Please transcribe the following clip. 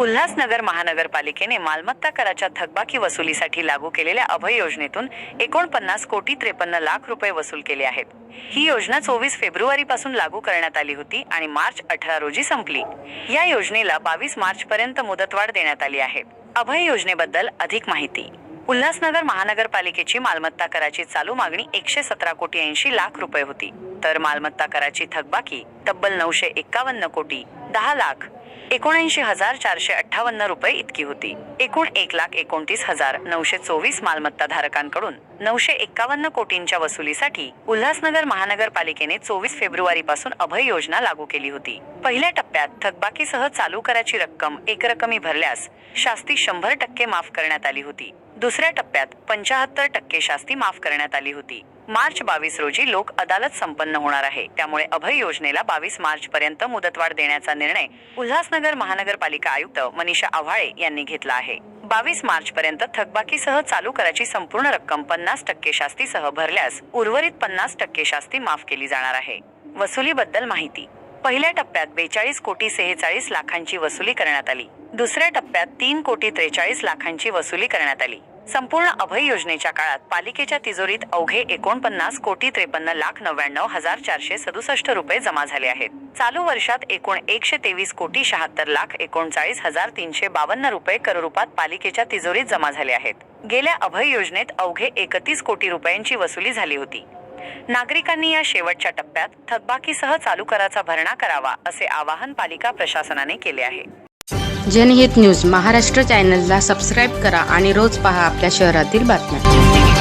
उल्हासनगर महानगरपालिकेने मालमत्ता कराच्या थकबाकी वसुलीसाठी लागू केलेल्या अभय योजनेतून एकोणपन्नास कोटी त्रेपन्न लाख रुपये वसूल केले आहेत. ही योजना चोवीस फेब्रुवारी पासून लागू करण्यात आली होती आणि मार्च अठरा रोजी संपली. या योजनेला बावीस मार्च पर्यंत मुदतवाढ देण्यात आली आहे. अभय योजनेबद्दल अधिक माहिती. उल्हासनगर महानगरपालिकेची मालमत्ता कराची चालू मागणी एकशे सतरा कोटी ऐंशी लाख रुपये होती. तर मालमत्ता कराची थकबाकी तब्बल नऊशे एक्कावन्न कोटी दहा लाख एकोणऐंशी हजार चारशे अठ्ठावन्न रुपये इतकी होती. एकूण एक लाख एकोणतीस हजार नऊशे चोवीस मालमत्ता धारकांकडून नऊशे एक्कावन्न कोटींच्या वसुलीसाठी उल्हासनगर महानगरपालिकेने चोवीस फेब्रुवारी पासून अभय योजना लागू केली होती. पहिल्या टप्प्यात थकबाकीसह चालू कराची रक्कम एकरकमी भरल्यास शास्ती शंभर टक्के माफ करण्यात आली होती. दुसऱ्या टप्प्यात पंचाहत्तर टक्के शास्ती माफ करण्यात आली होती. मार्च बावीस रोजी लोक अदालत संपन्न होणार आहे. त्यामुळे अभय योजनेला बावीस मार्च पर्यंत मुदतवाढ देण्याचा निर्णय उल्हासनगर महानगरपालिका आयुक्त मनीषा आव्हाळे यांनी घेतला आहे. बावीस मार्च पर्यंत थकबाकीसह चालू कराची संपूर्ण रक्कम पन्नास टक्के शास्तीसह भरल्यास उर्वरित पन्नास टक्के शास्ती माफ केली जाणार आहे. वसुलीबद्दल माहिती. पहिल्या टप्प्यात बेचाळीस कोटी सेहेचाळीस लाखांची वसुली करण्यात आली. दुसऱ्या टप्प्यात तीन कोटी त्रेचाळीस लाखांची वसुली करण्यात आली. संपूर्ण अभय योजनेच्या काळात पालिकेच्या तिजोरीत अवघे एकोणपन्नास कोटी त्रेपन्न लाख नव्याण्णव हजार चारशे सदुसष्ट रुपये जमा झाले आहेत. चालू वर्षात एकूण एकशे तेवीस कोटी शहात्तर लाख एकोणचाळीस हजार तीनशे बावन्न रुपये कररूपात पालिकेच्या तिजोरीत जमा झाले आहेत. गेल्या अभय योजनेत अवघे एकतीस कोटी रुपयांची वसुली झाली होती. नागरिकांनी या शेवटच्या टप्प्यात थकबाकीसह चालू कराचा भरणा करावा असे आवाहन पालिका प्रशासनाने केले आहे. जनहित न्यूज महाराष्ट्र चॅनलला सबस्क्राईब करा आणि रोज पहा आपल्या शहरातील बातम्या.